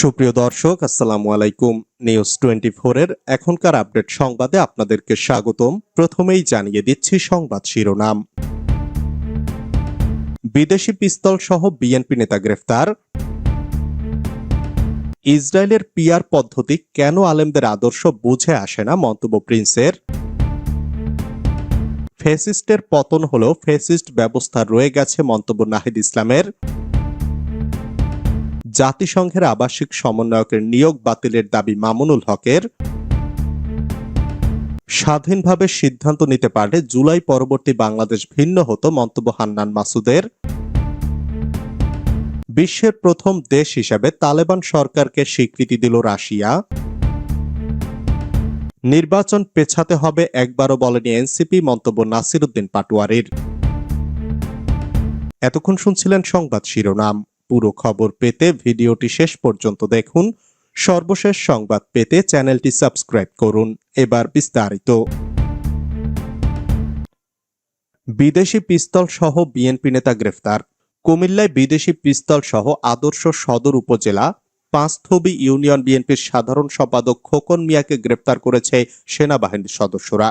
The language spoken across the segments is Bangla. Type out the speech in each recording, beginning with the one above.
সুপ্রিয় দর্শক, আসসালামু আলাইকুম। নিউজ টোয়েন্টি এর এখনকার আপডেট সংবাদে আপনাদেরকে স্বাগতম। প্রথমেই জানিয়ে দিচ্ছি সংবাদ শিরোনাম। বিদেশি পিস্তল সহ বিএনপি নেতা গ্রেফতার। ইসরায়েলের পিয়ার পদ্ধতি কেন আলেমদের আদর্শ বুঝে আসে না মন্তব্য প্রিন্সের। ফেসিস্টের পতন হলেও ফেসিস্ট ব্যবস্থা রয়ে গেছে মন্তব্য নাহিদ ইসলামের। জাতিসংঘের আবাসিক সমন্বয়কের নিয়োগ বাতিলের দাবি মামুনুল হকের। স্বাধীনভাবে সিদ্ধান্ত নিতে পারলে জুলাই পরবর্তী বাংলাদেশ ভিন্ন হতো মন্তব্য হান্নান মাসুদের। বিশ্বের প্রথম দেশ হিসেবে তালেবান সরকারকে স্বীকৃতি দিল রাশিয়া। নির্বাচন পেছাতে হবে একবারও বলেনি এনসিপি মন্তব্য নাসির উদ্দিন পাটোয়ারির। এতক্ষণ শুনছিলেন সংবাদ শিরোনাম। পুরো খবর পেতে ভিডিওটি শেষ পর্যন্ত দেখুন। সর্বশেষ সংবাদ পেতে চ্যানেলটি সাবস্ক্রাইব করুন। এবার বিস্তারিত। বিদেশি পিস্তল সহ বিএনপি নেতা গ্রেফতার। কুমিল্লায় বিদেশি পিস্তল সহ আদর্শ সদর উপজেলা পাঁচথবি ইউনিয়ন বিএনপির সাধারণ সম্পাদক খোকন মিয়াকে গ্রেপ্তার করেছে সেনাবাহিনীর সদস্যরা।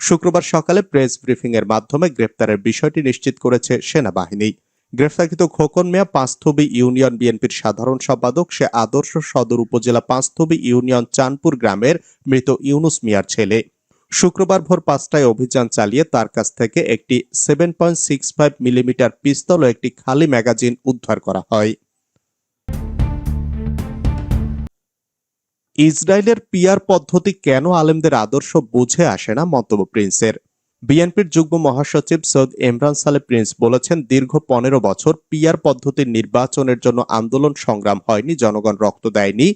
শুক্রবার সকালে প্রেস ব্রিফিং এর মাধ্যমে গ্রেপ্তারের বিষয়টি নিশ্চিত করেছে সেনাবাহিনী। গ্রেফতারকৃত খোকন মিয়া, পাঁচথবি ইউনিয়ন বিএনপির সাধারণ সম্পাদক, সে আদর্শ সদর উপজেলা পাঁচথবি ইউনিয়ন চাঁদপুর গ্রামের মৃত ইউনুস মিয়ার ছেলে। শুক্রবার ভোর পাঁচটায় অভিযান চালিয়ে তার কাছ থেকে একটি seven point six five millimetre pistol ও একটি খালি ম্যাগাজিন উদ্ধার করা হয়। ইসরায়েলের পিয়ার পদ্ধতি কেন আলেমদের আদর্শ বুঝে আসে না মন্তব্য প্রিন্সের? বিএনপির যুগ্ম মহাসচিব সৈয়দ ইমরান সালে প্রিন্স বলেছেন, দীর্ঘ পনেরো বছর পিয়ার পদ্ধতির নির্বাচনের জন্য আন্দোলন সংগ্রাম হয়নি, জনগণ রক্ত দেয়নি।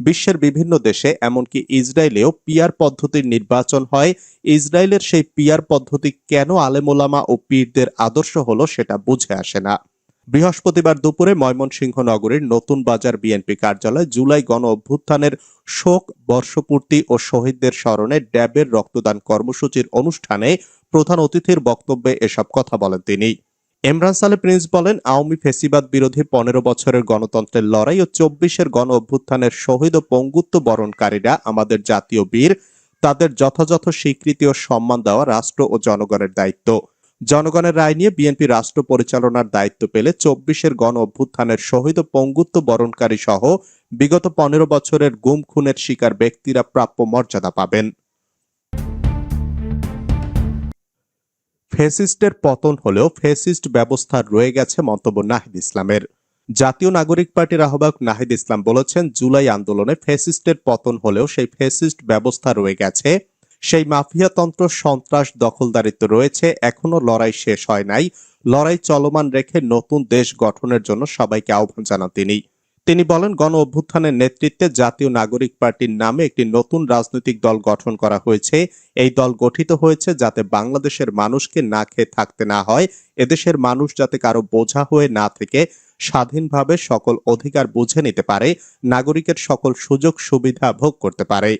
বিশ্বের বিভিন্ন দেশে, এমনকি ইসরায়েলেও পিয়ার পদ্ধতির নির্বাচন হয়। ইসরায়েলের সেই পিয়ার পদ্ধতি কেন আলেমোলামা ও পীরদের আদর্শ হলো সেটা বুঝে আসে না। বৃহস্পতিবার দুপুরে ময়মনসিংহ নগরীর নতুন বাজার বিএনপি কার্যালয়ে জুলাই গণ অভ্যুত্থানের শোক, বর্ষপূর্তি ও শহীদদের স্মরণে ড্যাবের রক্তদান কর্মসূচির অনুষ্ঠানে প্রধান অতিথির বক্তব্যে এসব কথা বলেন তিনি। ইমরান সালে প্রিন্স বলেন, আওয়ামী ফেসিবাদ বিরোধী পনেরো বছরের গণতন্ত্রের লড়াই ও চব্বিশের গণ অভ্যুত্থানের শহীদ ও পঙ্গুত্ব বরণকারীরা আমাদের জাতীয় বীর, তাদের যথাযথ স্বীকৃতি ও সম্মান দেওয়া রাষ্ট্র ও জনগণের দায়িত্ব। জনগণের রায় নিয়ে বিএনপি রাষ্ট্র পরিচালনার দায়িত্ব পেলে চব্বিশের গণ অভ্যুত্থানের শহীদ পঙ্গুত্ব বরণকারী সহ বিগত পনেরো বছরের গুম খুনের শিকার ব্যক্তিরা প্রাপ্য মর্যাদা পাবেন। ফেসিস্টের পতন হলেও ফেসিস্ট ব্যবস্থা রয়ে গেছে মন্তব্য নাহিদ ইসলামের। জাতীয় নাগরিক পার্টির আহ্বায়ক নাহিদ ইসলাম বলেছেন, জুলাই আন্দোলনে ফেসিস্টের পতন হলেও সেই ফেসিস্ট ব্যবস্থা রয়ে গেছে। সেই মাফিয়াতন্ত্র সন্ত্রাস দখলদারিত্ব রয়েছে, এখনও লড়াই শেষ হয় নাই। লড়াই চলমান রেখে নতুন দেশ গঠনের জন্য সবাইকে আহ্বান জানান তিনি। তিনি বলেন, গণ অভ্যুত্থানের নেতৃত্বে জাতীয় নাগরিক পার্টির নামে একটি নতুন রাজনৈতিক দল গঠন করা হয়েছে। এই দল গঠিত হয়েছে যাতে বাংলাদেশের মানুষকে না খেয়ে থাকতে না হয়, এদেশের মানুষ যাতে কারও বোঝা হয়ে না থেকে স্বাধীনভাবে সকল অধিকার বুঝে নিতে পারে, নাগরিকের সকল সুযোগ সুবিধা ভোগ করতে পারে।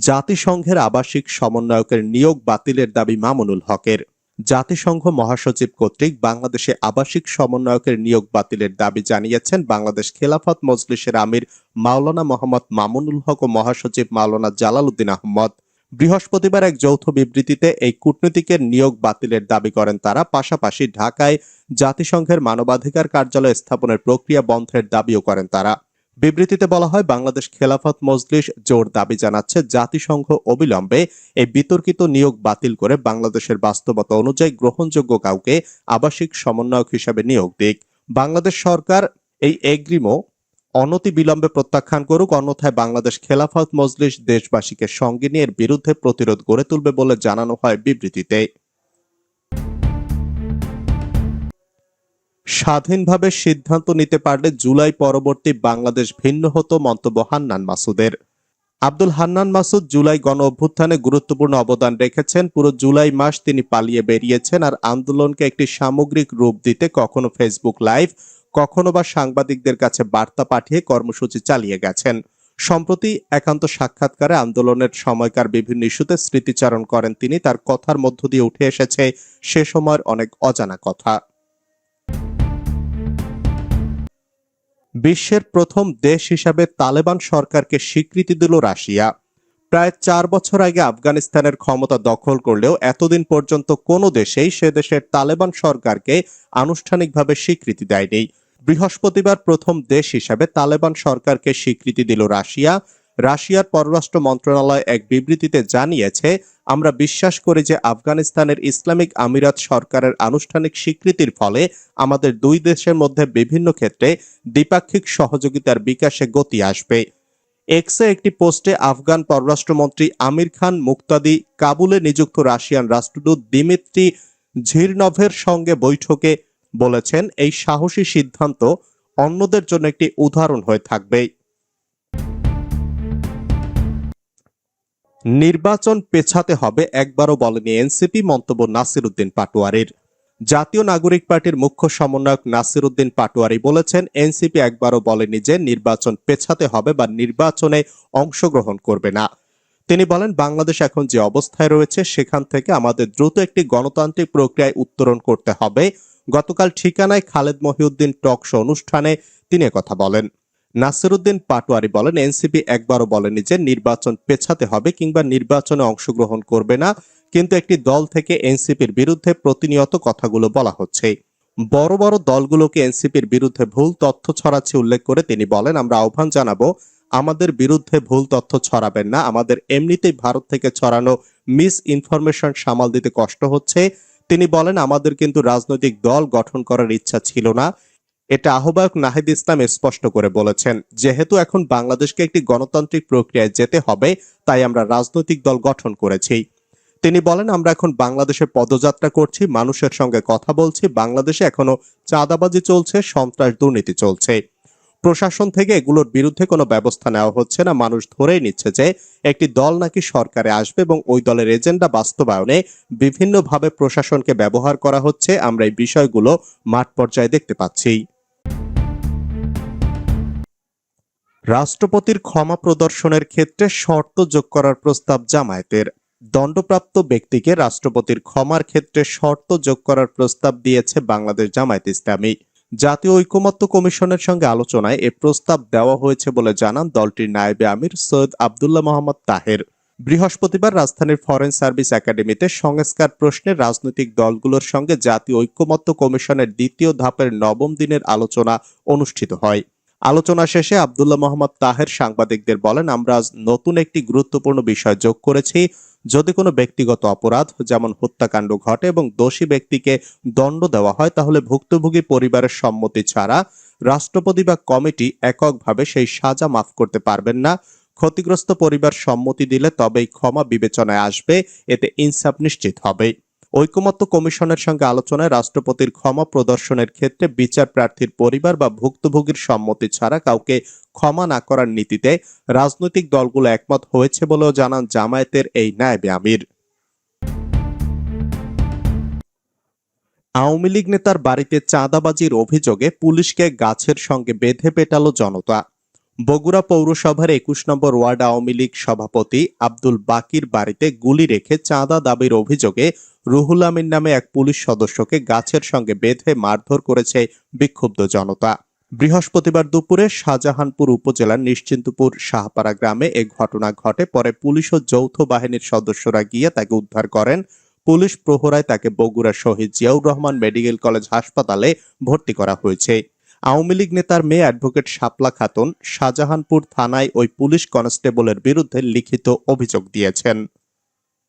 জাতিসংঘের আবাসিক সমন্বয়কের নিয়োগ বাতিলের দাবি মামুনুল হকের। জাতিসংঘ মহাসচিব কর্তৃক বাংলাদেশে আবাসিক সমন্বয়কের নিয়োগ বাতিলের দাবি জানিয়েছেন বাংলাদেশ খেলাফত মজলিসের আমির মাওলানা মোহাম্মদ মামুনুল হক ও মহাসচিব মাওলানা জালাল উদ্দিন আহমদ। বৃহস্পতিবার এক যৌথ বিবৃতিতে এই কূটনীতিকের নিয়োগ বাতিলের দাবি করেন তারা, পাশাপাশি ঢাকায় জাতিসংঘের মানবাধিকার কার্যালয় স্থাপনের প্রক্রিয়া বন্ধের দাবিও করেন তারা। বিবৃতিতে বলা হয়, বাংলাদেশ খেলাফত মজলিস জোর দাবি জানাচ্ছে, জাতিসংঘ অবিলম্বে এই বিতর্কিত নিয়োগ বাতিল করে বাংলাদেশের বাস্তবতা অনুযায়ী গ্রহণযোগ্য কাউকে আবাসিক সমন্বয়ক হিসেবে নিয়োগ দিক। বাংলাদেশ সরকার এই এগ্রিমো অনতি বিলম্বে প্রত্যাখ্যান করুক, অন্যথায় বাংলাদেশ খেলাফত মজলিস দেশবাসীকে সঙ্গে নিয়ে এর বিরুদ্ধে প্রতিরোধ গড়ে তুলবে বলে জানানো হয় বিবৃতিতে। স্বাধীনভাবে সিদ্ধান্ত নিতে পারলে জুলাই পরবর্তী বাংলাদেশ ভিন্ন হতো মন্তব্য হান্নান মাসুদের। আব্দুল হান্নান মাসুদ জুলাই গণ অভ্যুত্থানে গুরুত্বপূর্ণ অবদান রেখেছেন। পুরো জুলাই মাস তিনি পালিয়ে বেরিয়েছেন আর আন্দোলনকে একটি সামগ্রিক রূপ দিতে কখনো ফেসবুক লাইভ, কখনো বা সাংবাদিকদের কাছে বার্তা পাঠিয়ে কর্মসূচি চালিয়ে গেছেন। সম্প্রতি একান্ত সাক্ষাৎকারে আন্দোলনের সময়কার বিভিন্ন ইস্যুতে স্মৃতিচারণ করেন তিনি। তার কথার মধ্য দিয়ে উঠে এসেছে, সে সময়ের অনেক অজানা কথা। বিশ্বের প্রথম দেশ হিসাবে তালেবান সরকারকে স্বীকৃতি দিল রাশিয়া। প্রায় চার বছর আগে আফগানিস্তানের ক্ষমতা দখল করলেও এতদিন পর্যন্ত কোনো দেশেই সে দেশের তালেবান সরকারকে আনুষ্ঠানিকভাবে স্বীকৃতি দেয়নি। বৃহস্পতিবার প্রথম দেশ হিসাবে তালেবান সরকারকে স্বীকৃতি দিল রাশিয়া। রাশিয়ার পররাষ্ট্র মন্ত্রণালয় এক বিবৃতিতে জানিয়েছে, আমরা বিশ্বাস করি যে আফগানিস্তানের ইসলামিক আমিরাত সরকারের আনুষ্ঠানিক স্বীকৃতির ফলে আমাদের দুই দেশের মধ্যে বিভিন্ন ক্ষেত্রে দ্বিপাক্ষিক সহযোগিতার বিকাশে গতি আসবে। এক্সে একটি পোস্টে আফগান পররাষ্ট্রমন্ত্রী আমির খান মুক্তাদি কাবুলে নিযুক্ত রাশিয়ান রাষ্ট্রদূত দিমিত্রি ঝিরনভের সঙ্গে বৈঠকে বলেছেন, এই সাহসী সিদ্ধান্ত অন্যদের জন্য একটি উদাহরণ হয়ে থাকবে। নির্বাচন পেছাতে হবে একবারও বলেনি এনসিপি মন্তব্য নাসির উদ্দিন পাটোয়ারির। জাতীয় নাগরিক পার্টির মুখ্য সমন্বয়ক নাসির উদ্দিন পাটোয়ারি বলেছেন, এনসিপি একবারও বলেনি যে নির্বাচন পেছাতে হবে বা নির্বাচনে অংশগ্রহণ করবে না। তিনি বলেন, বাংলাদেশ এখন যে অবস্থায় রয়েছে, সেখান থেকে আমাদের দ্রুত একটি গণতান্ত্রিক প্রক্রিয়ায় উত্তরণ করতে হবে। গতকাল ঠিকানায় খালেদ মহিউদ্দিন টক শো অনুষ্ঠানে তিনি কথা বলেন। নাসিরুদ্দিন পাটোয়ারি বলেন, এনসিপি একবারও বলেনি যে নির্বাচন পেছাতে হবে কিংবা নির্বাচনে অংশগ্রহণ করবে না, কিন্তু একটি দল থেকে এনসিপির বিরুদ্ধে প্রতিনিয়ত কথাগুলো বলা হচ্ছে। বড় বড় দলগুলোকে এনসিপির বিরুদ্ধে ভুল তথ্য ছড়াচ্ছে উল্লেখ করে তিনি বলেন, আমরা আহ্বান জানাব, আমাদের বিরুদ্ধে ভুল তথ্য ছড়াবেন না, আমাদের এমনিতেই ভারত থেকে ছড়ানো মিস ইনফরমেশন সামাল দিতে কষ্ট হচ্ছে। তিনি বলেন, আমাদের কিন্তু রাজনৈতিক দল গঠন করার ইচ্ছা ছিল না এটা আহ্বায়ক নাহিদ ইসলাম স্পষ্ট করে বলেছেন, যেহেতু এখন বাংলাদেশকে একটি গণতান্ত্রিক প্রক্রিয়ায় যেতে হবে, তাই আমরা রাজনৈতিক দল গঠন করেছি। তিনি বলেন, আমরা এখন বাংলাদেশে পদযাত্রা করছি, মানুষের সঙ্গে কথা বলছি, বাংলাদেশে এখনও চাঁদাবাজি চলছে, সন্ত্রাস দুর্নীতি চলছে। প্রশাসন থেকে এগুলোর বিরুদ্ধে কোনো ব্যবস্থা নেওয়া হচ্ছে না। মানুষ ধরেই নিচ্ছে যে একটি দল নাকি সরকারে আসবে এবং ওই দলের এজেন্ডা বাস্তবায়নে বিভিন্নভাবে প্রশাসনকে ব্যবহার করা হচ্ছে। আমরা এই বিষয়গুলো মাঠ পর্যায়ে দেখতে পাচ্ছি। রাষ্ট্রপতির ক্ষমা প্রদর্শনের ক্ষেত্রে শর্ত যোগ করার প্রস্তাব জামায়াতের। দণ্ডপ্রাপ্ত ব্যক্তিকে রাষ্ট্রপতির ক্ষমার ক্ষেত্রে শর্ত যোগ করার প্রস্তাব দিয়েছে বাংলাদেশ জামায়াত ইসলামী। জাতীয় ঐকমত্য কমিশনের সঙ্গে আলোচনায় এ প্রস্তাব দেওয়া হয়েছে বলে জানান দলটির নায়েবে আমির সৈয়দ আবদুল্লাহ মোহাম্মদ তাহের। বৃহস্পতিবার রাজধানীর ফরেন সার্ভিস একাডেমিতে সংস্কার প্রশ্নে রাজনৈতিক দলগুলোর সঙ্গে জাতীয় ঐকমত্য কমিশনের দ্বিতীয় ধাপের নবম দিনের আলোচনা অনুষ্ঠিত হয়। আলোচনা শেষে আবদুল্লাহ মোহাম্মদ তাহের সাংবাদিকদের বলেন, আমরা আজ নতুন একটি গুরুত্বপূর্ণ বিষয় যোগ করেছি। যদি কোনো ব্যক্তিগত অপরাধ, যেমন হত্যাকাণ্ড ঘটে এবং দোষী ব্যক্তিকে দণ্ড দেওয়া হয়, তাহলে ভুক্তভোগী পরিবারের সম্মতি ছাড়া রাষ্ট্রপতি বা কমিটি এককভাবে সেই সাজা মাফ করতে পারবেন না। ক্ষতিগ্রস্ত পরিবার সম্মতি দিলে তবেই ক্ষমা বিবেচনায় আসবে, এতে ইনসাফ নিশ্চিত হবে। ঐকমত্য কমিশনের সঙ্গে আলোচনায় রাষ্ট্রপতির ক্ষমা প্রদর্শনের ক্ষেত্রে বিচার প্রার্থীর পরিবার বা ভুক্তভোগীর সম্মতি ছাড়া কাউকে ক্ষমা না করার নীতিতে রাজনৈতিক দলগুলো একমত হয়েছে বলেও জানান জামায়াতের এই নায়েবে আমির। আওয়ামী লীগ নেতার বাড়িতে চাঁদাবাজির অভিযোগে পুলিশকে গাছের সঙ্গে বেঁধে পেটালো জনতা। বগুড়া পৌরসভার একুশ নম্বর ওয়ার্ড আওয়ামী লীগ সভাপতি আব্দুল বাকির বাড়িতে গুলি রেখে চাঁদা দাবির অভিযোগে রুহুল আমিন নামে এক পুলিশ সদস্যকে গাছের সঙ্গে বেঁধে মারধর করেছে বিক্ষুব্ধ জনতা। বৃহস্পতিবার দুপুরে শাহজাহানপুর উপজেলার নিশ্চিন্তপুর শাহপাড়া গ্রামে এ ঘটনা ঘটে। পরে পুলিশ ও যৌথ বাহিনীর সদস্যরা গিয়ে তাকে উদ্ধার করেন। পুলিশ প্রহরায় তাকে বগুড়া শহীদ জিয়াউর রহমান মেডিকেল কলেজ হাসপাতালে ভর্তি করা হয়েছে। আওয়ামী লীগ নেতার মেয়ে অ্যাডভোকেট শাপলা খাতুন শাহজাহানপুর থানায় ওই পুলিশ কনস্টেবলের বিরুদ্ধে লিখিত অভিযোগ দিয়েছেন।